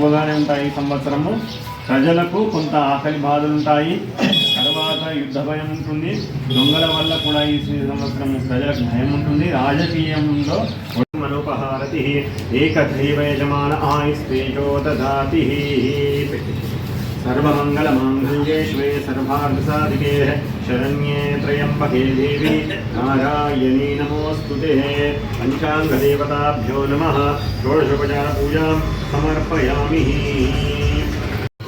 తక్కువగానే ఉంటాయి ఈ సంవత్సరము. ప్రజలకు కొంత ఆకలి బాధలు ఉంటాయి తర్వాత యుద్ధ భయం ఉంటుంది. దొంగల వల్ల కూడా ఈ సంవత్సరం ప్రజలకు భయం ఉంటుంది. రాజకీయంలో మనోపహారతి. ఏకైవ యజమాన ఆయుస్తేజో దదాతి सर्वमङ्गलमाङ्गल्ये शिवे శరణ్యే शरण्ये त्र्यम्बके देवी नारायणी नमोऽस्तु ते। पञ्चाङ्गदेवताभ्यो नमः। సమర్పయామి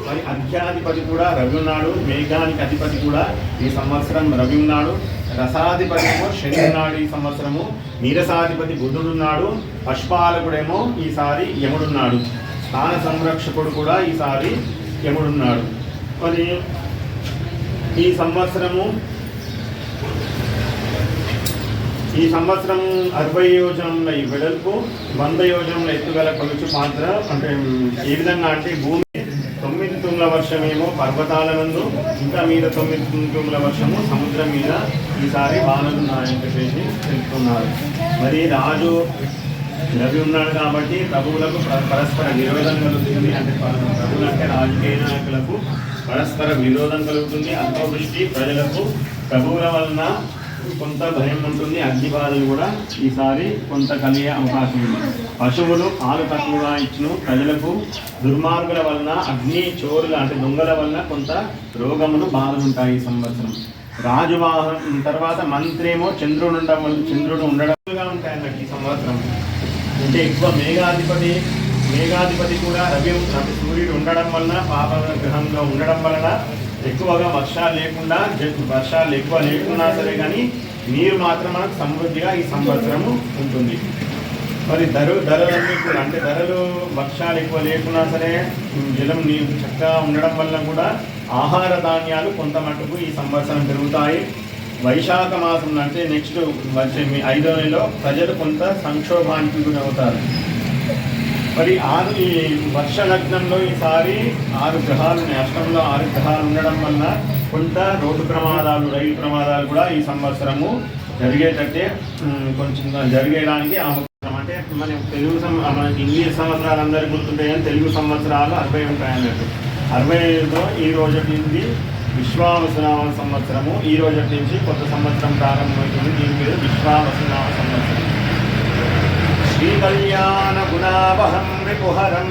మరి అధ్యాధిపతి కూడా రవి ఉన్నాడు మేఘానికి అధిపతి కూడా ఈ సంవత్సరం రవి ఉన్నాడు రసాధిపతేమో శని ఉన్నాడు ఈ సంవత్సరము నీరసాధిపతి బుద్ధుడున్నాడు పశుపాలకుడేమో ఈసారి యముడున్నాడు స్థాన సంరక్షకుడు కూడా ఈసారి యముడున్నాడు మరి ఈ సంవత్సరము ఈ సంవత్సరం అరవై యోజనముల ఈ వెడల్పు వంద యోజనముల ఎత్తుగల కొలుచు పాత్ర అంటే ఏ విధంగా అంటే భూమి తొమ్మిది తుమ్ల వర్షమేమో పర్వతాల నందు ఇంకా మీద తొమ్మిది తుమ్ల వర్షము సముద్రం మీద ఈసారి వానలున్నాయని చెప్పేసి తెలుపుతున్నారు మరి రాజు రవి ఉన్నాడు కాబట్టి ప్రభువులకు పరస్పర విరోధం కలుగుతుంది అంటే ప- ప్రభువులు అంటే రాజకీయ నాయకులకు పరస్పర విరోధం కలుగుతుంది. అల్పవృష్టి ప్రజలకు ప్రభువుల వలన కొంత భయం ఉంటుంది. అగ్ని బాధలు కూడా ఈసారి కొంత కలిగే అవకాశం ఉంది. పశువులు పాలు తక్కువగా ఇచ్చిన. ప్రజలకు దుర్మార్గుల వలన అగ్ని చోరుల అంటే దొంగల వలన కొంత రోగములు బాధలు ఉంటాయి ఈ సంవత్సరం. రాజువాహనం తర్వాత మంత్రేమో చంద్రుడు ఉండడం వల్ల చంద్రుడు ఉండడంగా ఉంటాయి అన్నట్టు ఈ సంవత్సరం. అంటే ఎక్కువ మేఘాధిపతి మేఘాధిపతి కూడా రవి అంటే సూర్యుడు ఉండడం వలన పాప గ్రహంలో ఉండడం వలన ఎక్కువగా వర్షాలు లేకుండా జ- వర్షాలు ఎక్కువ లేకున్నా సరే కానీ నీరు మాత్రం మనకు సమృద్ధిగా ఈ సంవత్సరము ఉంటుంది. మరి ధరలు ధరలన్నీ కూడా అంటే ధరలు వర్షాలు ఎక్కువ లేకున్నా సరే జలం నీరు చక్కగా ఉండడం వల్ల కూడా ఆహార ధాన్యాలు కొంత మటుకు ఈ సంవత్సరం పెరుగుతాయి. వైశాఖ మాసం అంటే నెక్స్ట్ వచ్చే మీ ఐదో నెలలో ప్రజలు కొంత సంక్షోభానికి గురవుతారు. మరి ఆరు ఈ వర్ష లగ్నంలో ఈసారి ఆరు గ్రహాలు అష్టంలో ఆరు గ్రహాలు ఉండడం వల్ల కొంత రోడ్డు ప్రమాదాలు రైలు ప్రమాదాలు కూడా ఈ సంవత్సరము జరిగేటట్టే కొంచెం జరిగేయడానికి అవకాశం అంటే మన తెలుగు సం మనకి ఇంగ్లీష్ సంవత్సరాలు అందరికీ గుర్తుంటాయి కానీ తెలుగు సంవత్సరాలు అరవై ఉంటాయి అన్నట్టు అరవై ఐదులో ఈ రోజు నుండి విశ్వావసునామ సంవత్సరము ఈ రోజు నుంచి కొత్త సంవత్సరం ప్రారంభమవుతుంది. దీని మీద విశ్వావసునామ సంవత్సరం. శ్రీ కళ్యాణ గుణావహం విపుహరం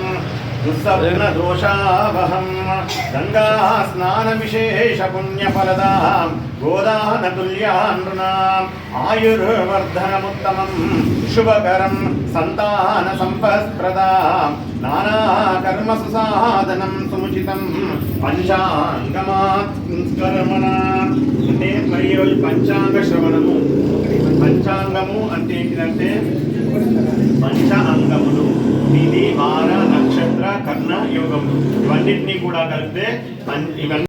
దుస్సవర్ణ దోషావహం గంగా స్నాన విశేష పుణ్యఫలదా గోదాన గోదానతుల్యానృణాం ఆయుర్వర్ధనముత్తమం శుభకరం సంతాన సంపత్ప్రదా నానా కర్మ సుసాధనం సుముచితం. పంచాంగమాత్కర్మణ అంటే మరి ఈరోజు పంచాంగ శ్రవణము. పంచాంగము అంటే ఏంటిదంటే పంచ అంగములు ఇది వార నక్షత్ర కర్ణ యోగములు. ఇవన్నింటినీ కూడా కలిపితే ఇవన్నీ